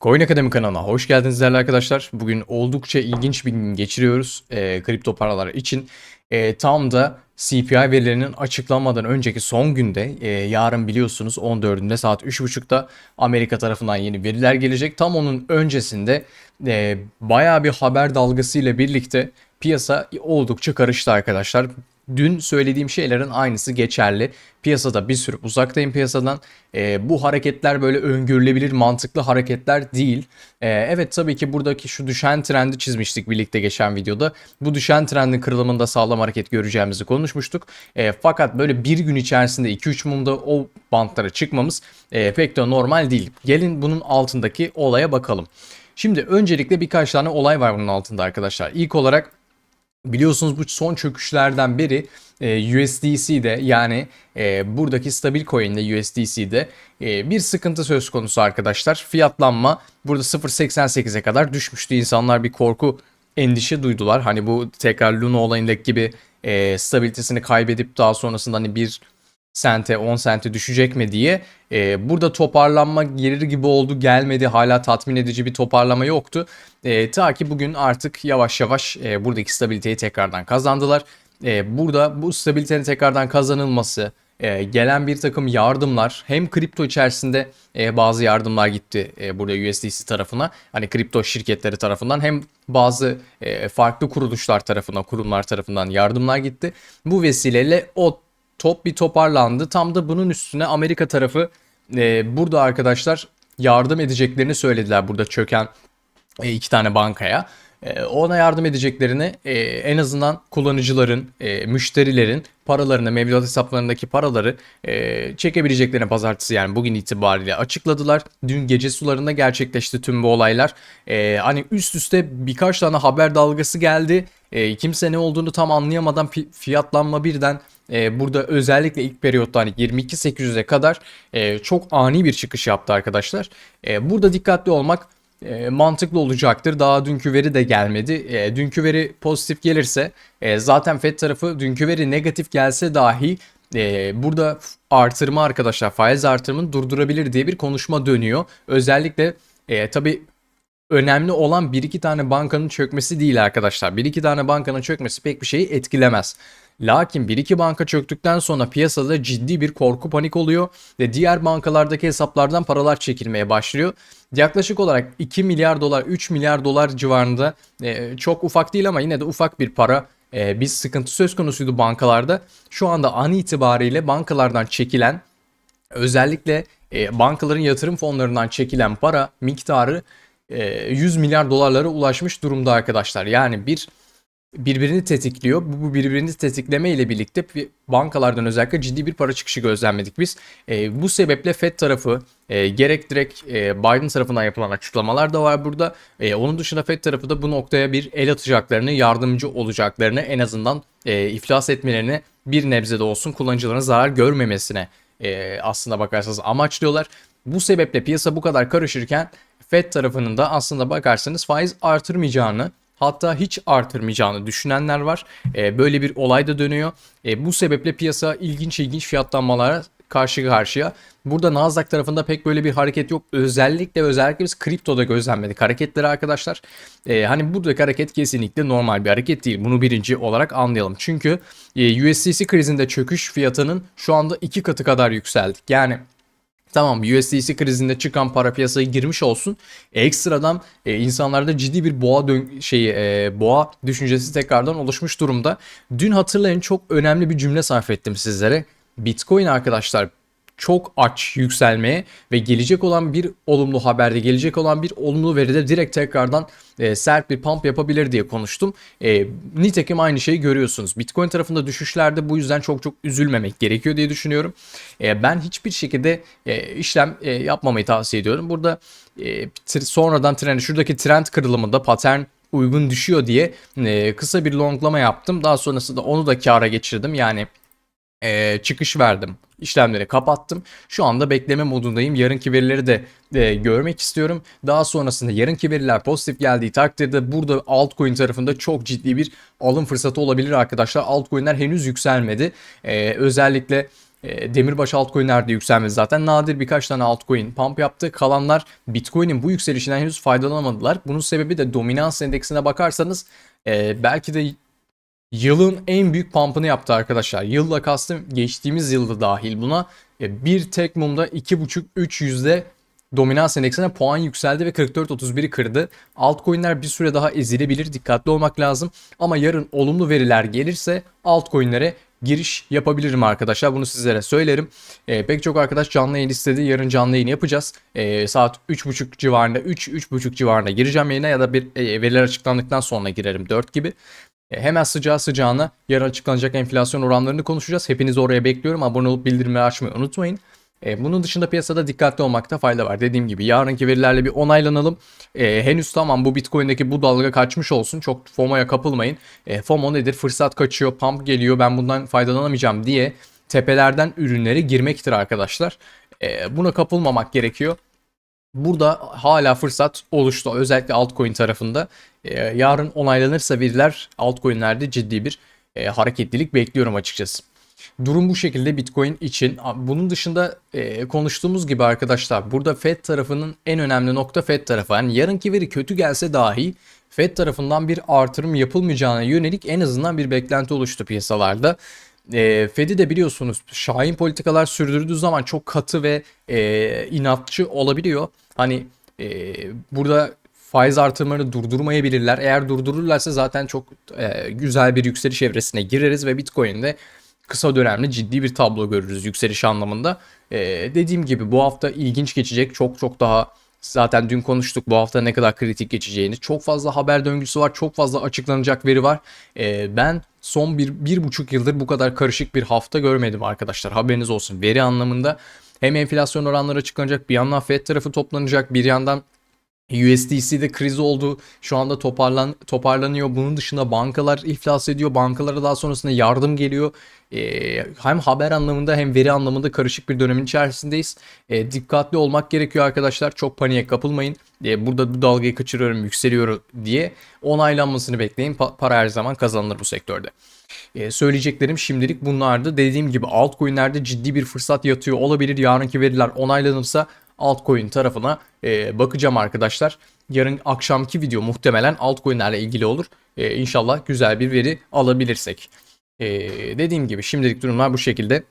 Coin Akademi kanalına hoş geldiniz değerli arkadaşlar. Bugün oldukça ilginç bir gün geçiriyoruz e, kripto paralar için. E, tam da CPI verilerinin açıklanmadan önceki son günde e, yarın biliyorsunuz 14'ünde saat 3.30'da Amerika tarafından yeni veriler gelecek. Tam onun öncesinde e, bayağı bir haber dalgası ile birlikte piyasa oldukça karıştı arkadaşlar. Dün söylediğim şeylerin aynısı geçerli. Piyasada bir sürü uzaktayım piyasadan. E, bu hareketler böyle öngörülebilir mantıklı hareketler değil. E, evet tabii ki buradaki şu düşen trendi çizmiştik birlikte geçen videoda. Bu düşen trendin kırılımında sağlam hareket göreceğimizi konuşmuştuk. E, fakat böyle bir gün içerisinde 2-3 mumda o bantlara çıkmamız e, pek de normal değil. Gelin bunun altındaki olaya bakalım. Şimdi öncelikle birkaç tane olay var bunun altında arkadaşlar. İlk olarak Biliyorsunuz bu son çöküşlerden biri e, USDC'de yani e, buradaki stabil coin'de USDC'de e, bir sıkıntı söz konusu arkadaşlar. Fiyatlanma burada 0.88'e kadar düşmüştü. İnsanlar bir korku endişe duydular. Hani bu tekrar Luna olayındaki gibi stabilitesini kaybedip daha sonrasında hani bir sente 10 sente düşecek mi diye e, burada toparlanma gelir gibi oldu gelmedi hala tatmin edici bir toparlama yoktu. E, ta ki bugün artık yavaş yavaş e, buradaki stabiliteyi tekrardan kazandılar. E, burada bu stabilitenin tekrardan kazanılması e, gelen bir takım yardımlar hem kripto içerisinde e, bazı yardımlar gitti e, burada USDC tarafına hani kripto şirketleri tarafından hem bazı e, farklı kuruluşlar tarafından kurumlar tarafından yardımlar gitti. Bu vesileyle o top bir toparlandı. Tam da bunun üstüne Amerika tarafı e, burada arkadaşlar yardım edeceklerini söylediler burada çöken e, iki tane bankaya. E, ona yardım edeceklerini e, en azından kullanıcıların, e, müşterilerin paralarını, mevduat hesaplarındaki paraları çekebileceklerini pazartesi yani bugün itibariyle açıkladılar. Dün gece sularında gerçekleşti tüm bu olaylar. Hani üst üste birkaç tane haber dalgası geldi. Kimse ne olduğunu tam anlayamadan fiyatlanma birden burada özellikle ilk periyotta hani 22.800'e kadar çok ani bir çıkış yaptı arkadaşlar. Burada dikkatli olmak e, mantıklı olacaktır. Daha dünkü veri de gelmedi. E, dünkü veri pozitif gelirse e, zaten FED tarafı dünkü veri negatif gelse dahi e, burada artırma arkadaşlar faiz artırımını durdurabilir diye bir konuşma dönüyor. Özellikle e, tabi önemli olan bir iki tane bankanın çökmesi değil arkadaşlar. Bir iki tane bankanın çökmesi pek bir şeyi etkilemez. Lakin bir iki banka çöktükten sonra piyasada ciddi bir korku panik oluyor ve diğer bankalardaki hesaplardan paralar çekilmeye başlıyor. Yaklaşık olarak 2 milyar dolar 3 milyar dolar civarında e, çok ufak değil ama yine de ufak bir para e, bir sıkıntı söz konusuydu bankalarda. Şu anda an itibariyle bankalardan çekilen özellikle e, bankaların yatırım fonlarından çekilen para miktarı 100 milyar dolarlara ulaşmış durumda arkadaşlar. Yani bir birbirini tetikliyor. Bu, bu birbirini tetikleme ile birlikte bankalardan özellikle ciddi bir para çıkışı gözlemledik biz. E, bu sebeple Fed tarafı e, gerek direkt e, Biden tarafından yapılan açıklamalar da var burada. E, onun dışında Fed tarafı da bu noktaya bir el atacaklarını, yardımcı olacaklarını en azından e, iflas etmelerini bir nebze de olsun kullanıcıların zarar görmemesine e, aslında bakarsanız amaçlıyorlar. Bu sebeple piyasa bu kadar karışırken Fed tarafının da aslında bakarsanız faiz artırmayacağını hatta hiç artırmayacağını düşünenler var. E, böyle bir olay da dönüyor. E, bu sebeple piyasa ilginç ilginç fiyatlanmalara karşı karşıya. Burada Nasdaq tarafında pek böyle bir hareket yok. Özellikle özellikle biz kriptoda gözlemledik hareketleri arkadaşlar. Ee, hani buradaki hareket kesinlikle normal bir hareket değil. Bunu birinci olarak anlayalım. Çünkü e, USDC krizinde çöküş fiyatının şu anda iki katı kadar yükseldik. Yani Tamam USDC krizinde çıkan para piyasaya girmiş olsun. Ekstradan e, insanlarda ciddi bir boğa dön şeyi e, boğa düşüncesi tekrardan oluşmuş durumda. Dün hatırlayın çok önemli bir cümle sarf ettim sizlere. Bitcoin arkadaşlar çok aç yükselmeye ve gelecek olan bir olumlu haberde, gelecek olan bir olumlu veride direkt tekrardan e, sert bir pump yapabilir diye konuştum. E, nitekim aynı şeyi görüyorsunuz. Bitcoin tarafında düşüşlerde bu yüzden çok çok üzülmemek gerekiyor diye düşünüyorum. E, ben hiçbir şekilde e, işlem e, yapmamayı tavsiye ediyorum. Burada e, sonradan trend, şuradaki trend kırılımında pattern uygun düşüyor diye e, kısa bir longlama yaptım. Daha sonrasında onu da kara geçirdim. Yani e, çıkış verdim. İşlemleri kapattım. Şu anda bekleme modundayım. Yarınki verileri de e, görmek istiyorum. Daha sonrasında yarınki veriler pozitif geldiği takdirde burada altcoin tarafında çok ciddi bir alım fırsatı olabilir arkadaşlar. Altcoin'ler henüz yükselmedi. E, özellikle demirbaş altcoin'lerde yükselmesi zaten nadir birkaç tane altcoin pump yaptı. Kalanlar Bitcoin'in bu yükselişinden henüz faydalanamadılar. Bunun sebebi de dominans endeksine bakarsanız belki de yılın en büyük pump'ını yaptı arkadaşlar. Yılla kastım geçtiğimiz yılda dahil buna. E, bir tek mumda 2,5-3 yüzde dominans endeksine puan yükseldi ve 44-31'i kırdı. Altcoin'ler bir süre daha ezilebilir. Dikkatli olmak lazım. Ama yarın olumlu veriler gelirse altcoin'lere giriş yapabilirim arkadaşlar. Bunu sizlere söylerim. E, pek çok arkadaş canlı yayın istedi. Yarın canlı yayın yapacağız. E, saat 3.30 civarında 3-3.30 civarında gireceğim yayına ya da bir e, veriler açıklandıktan sonra girerim 4 gibi. E, hemen sıcağı sıcağına yarın açıklanacak enflasyon oranlarını konuşacağız. Hepinizi oraya bekliyorum. Abone olup bildirimleri açmayı unutmayın. E, bunun dışında piyasada dikkatli olmakta fayda var. Dediğim gibi yarınki verilerle bir onaylanalım. E, henüz tamam bu Bitcoin'deki bu dalga kaçmış olsun. Çok FOMO'ya kapılmayın. E, FOMO nedir? Fırsat kaçıyor, pump geliyor ben bundan faydalanamayacağım diye tepelerden ürünlere girmektir arkadaşlar. Buna kapılmamak gerekiyor. Burada hala fırsat oluştu. Özellikle altcoin tarafında. E, yarın onaylanırsa veriler altcoin'lerde ciddi bir e, hareketlilik bekliyorum açıkçası. Durum bu şekilde Bitcoin için. Bunun dışında e, konuştuğumuz gibi arkadaşlar burada Fed tarafının en önemli nokta Fed tarafı. Yani yarınki veri kötü gelse dahi Fed tarafından bir artırım yapılmayacağına yönelik en azından bir beklenti oluştu piyasalarda. E, Fed'i de biliyorsunuz şahin politikalar sürdürdüğü zaman çok katı ve e, inatçı olabiliyor. Hani e, burada faiz artırımlarını durdurmayabilirler. Eğer durdururlarsa zaten çok e, güzel bir yükseliş evresine gireriz ve Bitcoin'de kısa dönemli ciddi bir tablo görürüz yükseliş anlamında. Ee, dediğim gibi bu hafta ilginç geçecek. Çok çok daha zaten dün konuştuk bu hafta ne kadar kritik geçeceğini. Çok fazla haber döngüsü var. Çok fazla açıklanacak veri var. Ee, ben son bir, bir buçuk yıldır bu kadar karışık bir hafta görmedim arkadaşlar. Haberiniz olsun. Veri anlamında hem enflasyon oranları açıklanacak bir yandan Fed tarafı toplanacak bir yandan USDC'de kriz oldu. Şu anda toparlan toparlanıyor. Bunun dışında bankalar iflas ediyor. Bankalara daha sonrasında yardım geliyor. Ee, hem haber anlamında hem veri anlamında karışık bir dönemin içerisindeyiz. Ee, dikkatli olmak gerekiyor arkadaşlar. Çok paniğe kapılmayın. Ee, burada bu dalgayı kaçırıyorum, yükseliyor diye onaylanmasını bekleyin. Pa- para her zaman kazanılır bu sektörde. Ee, söyleyeceklerim şimdilik bunlardı. Dediğim gibi altcoin'lerde ciddi bir fırsat yatıyor olabilir. Yarınki veriler onaylanırsa altcoin tarafına e, bakacağım arkadaşlar. Yarın akşamki video muhtemelen altcoin'lerle ilgili olur. E, inşallah güzel bir veri alabilirsek. E, dediğim gibi şimdilik durumlar bu şekilde.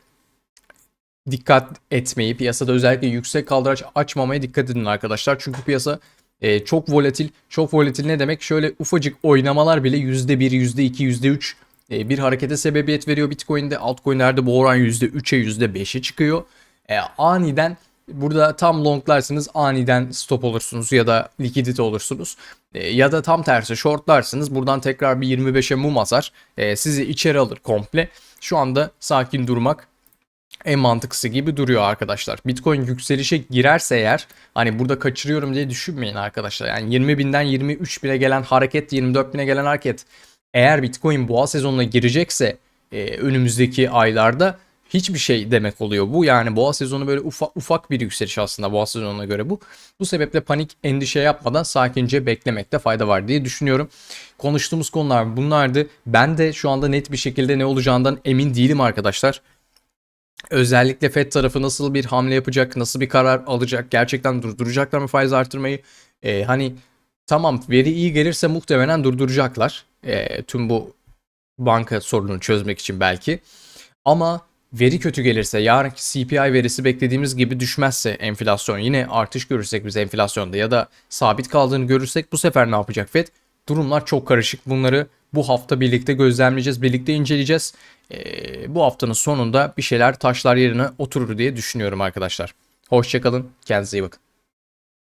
Dikkat etmeyi, piyasada özellikle yüksek kaldıraç açmamaya dikkat edin arkadaşlar. Çünkü piyasa e, çok volatil. Çok volatil ne demek? Şöyle ufacık oynamalar bile %1, %2, %3 e, bir harekete sebebiyet veriyor Bitcoin'de. Altcoin'lerde bu oran %3'e, %5'e çıkıyor. E, aniden Burada tam longlarsınız aniden stop olursunuz ya da likidite olursunuz. E, ya da tam tersi shortlarsınız buradan tekrar bir 25'e mum atar. E, sizi içeri alır komple. Şu anda sakin durmak en mantıklısı gibi duruyor arkadaşlar. Bitcoin yükselişe girerse eğer hani burada kaçırıyorum diye düşünmeyin arkadaşlar. Yani 20 binden 23 bine gelen hareket 24 bine gelen hareket eğer Bitcoin boğa sezonuna girecekse e, önümüzdeki aylarda hiçbir şey demek oluyor bu. Yani boğa sezonu böyle ufak ufak bir yükseliş aslında boğa sezonuna göre bu. Bu sebeple panik endişe yapmadan sakince beklemekte fayda var diye düşünüyorum. Konuştuğumuz konular bunlardı. Ben de şu anda net bir şekilde ne olacağından emin değilim arkadaşlar. Özellikle FED tarafı nasıl bir hamle yapacak, nasıl bir karar alacak, gerçekten durduracaklar mı faiz artırmayı? Ee, hani tamam veri iyi gelirse muhtemelen durduracaklar. Ee, tüm bu banka sorununu çözmek için belki. Ama veri kötü gelirse, yarınki CPI verisi beklediğimiz gibi düşmezse enflasyon yine artış görürsek biz enflasyonda ya da sabit kaldığını görürsek bu sefer ne yapacak FED? Durumlar çok karışık. Bunları bu hafta birlikte gözlemleyeceğiz, birlikte inceleyeceğiz. Ee, bu haftanın sonunda bir şeyler taşlar yerine oturur diye düşünüyorum arkadaşlar. Hoşçakalın, kendinize iyi bakın.